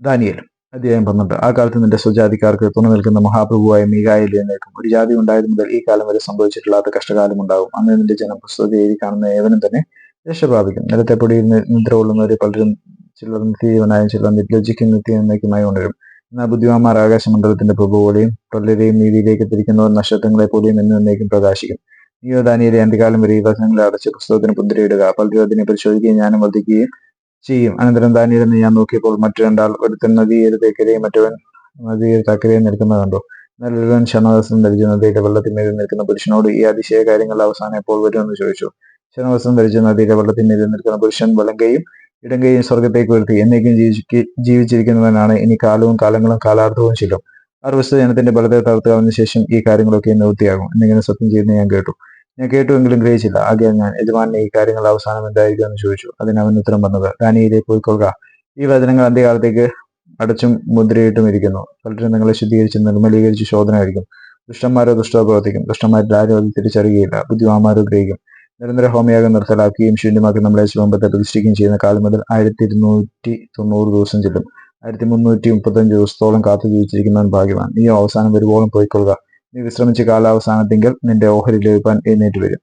Daniel അധ്യായം പന്ത്രണ്ട്. ആ കാലത്ത് നിന്റെ സ്വജാതിക്കാർക്ക് തുണ നിൽക്കുന്ന മഹാപ്രഭുവായ മീകായിൽ എഴുന്നേൽക്കും ഒരു ജാതി ഉണ്ടായത് മുതൽ ഈ കാലം വരെ സംഭവിച്ചിട്ടില്ലാത്ത കഷ്ടകാലം ഉണ്ടാകും. അന്ന് നിന്റെ ജനം പുസ്തകത്തെ എഴുതി കാണുന്ന ഏവനും തന്നെ രക്ഷപ്രാപിക്കും. നിലത്തെ പൊടിയിൽ നിദ്ര കൊള്ളുന്നവരെ പലരും ചിലർ നിത്യജീവനായും ചിലർ നിർലജിക്കും നിത്യ എന്നേക്കുമായി ഉണരും. എന്നാൽ ബുദ്ധിമാന്മാർ ആകാശമണ്ഡലത്തിന്റെ പ്രഭു പോലെയും പലരെയും നീതിയിലേക്ക് തിരിക്കുന്നവർ നക്ഷത്രങ്ങളെ പോലെയും എന്ന് എന്നേക്കും പ്രകാശിക്കും. നീയോ ദാനിയേലെ അന്ത്യകാലം വരെ ഈ വചനങ്ങളെ അടച്ച് പുസ്തകത്തിന് പുതിരയിടുക പലരും അതിനെ പരിശോധിക്കുകയും ജ്ഞാനം വർദ്ധിക്കുകയും ചെയ്യും. അനന്തരം ദാനിയേലെന്ന് ഞാൻ നോക്കിയപ്പോൾ മറ്റു രണ്ടാൾ ഒരുത്തൻ നദീരത്തേക്കരയും മറ്റവൻ നദീരത്തക്കരയും നിൽക്കുന്നത് കണ്ടു. എന്നാൽ ശനവസ്ത്രം ധരിച്ച് നദിയുടെ വെള്ളത്തിന്മേൽ നിൽക്കുന്ന പുരുഷനോട് ഈ അതിശയ കാര്യങ്ങൾ അവസാനം എപ്പോൾ വരുമെന്ന് ചോദിച്ചു. ക്ഷണവസ്ത്രം ധരിച്ച നദിയുടെ വെള്ളത്തിന്മേൽ നിൽക്കുന്ന പുരുഷൻ വലങ്കയും ഇടങ്കയും സ്വർഗത്തേക്ക് ഉയർത്തി. എന്നേക്കും ജീവിച്ച് ജീവിച്ചിരിക്കുന്നവനാണ്. ഇനി കാലവും കാലങ്ങളും കാലാർത്ഥവും ചെല്ലും. അറുപത് ജനത്തിന്റെ ബലത്തെ തളർത്തുക ശേഷം ഈ കാര്യങ്ങളൊക്കെ നിവൃത്തിയാകും എന്നിങ്ങനെ സത്യം ചെയ്യുന്ന ഞാൻ കേട്ടു. ഞാൻ കേട്ടുവെങ്കിലും ഗ്രഹിച്ചില്ല. ആകെ ഞാൻ യജമാനെ ഈ കാര്യങ്ങൾ അവസാനം എന്തായിരിക്കും എന്ന് ചോദിച്ചു. അതിന് അവൻ ഉത്തരം വന്നത് ദാനിയിലെ പോയിക്കൊള്ളുക ഈ വചനങ്ങൾ അന്ത്യകാലത്തേക്ക് അടച്ചും മുദ്രയിട്ടും ഇരിക്കുന്നു. പലരും നിങ്ങളെ ശുദ്ധീകരിച്ച് നിർമ്മലീകരിച്ച് ശോധന ആയിരിക്കും ദുഷ്ടന്മാരോ ദുഷ്ടോ പ്രവർത്തിക്കും. ദുഷ്ടന്മാരിൽ ആരും അത് തിരിച്ചറിയുകയില്ല. ബുദ്ധിമാന്മാരോ ഗ്രഹിക്കും. നിരന്തര ഹോമയാഗം നിർത്തലാക്കുകയും ശൂന്യമാക്കി നമ്മളെ ശുഭമ്പത്തെ പ്രതിഷ്ഠിക്കുകയും ചെയ്യുന്ന കാലം മുതൽ ആയിരത്തി ഇരുന്നൂറ്റി തൊണ്ണൂറ് ദിവസം ചെല്ലും. ആയിരത്തി മുന്നൂറ്റി മുപ്പത്തഞ്ച് ദിവസത്തോളം കാത്തു ജീവിച്ചിരിക്കുന്നവൻ ഭാഗ്യമാണ് നീ അവസാനം വരുവോളം പോയിക്കൊള്ളുക നീ വിശ്രമിച്ച് കാലാവസാനത്തിങ്കൽ നിന്റെ ഓഹരി ലഭിക്കാൻ എഴുന്നേറ്റ് വരും.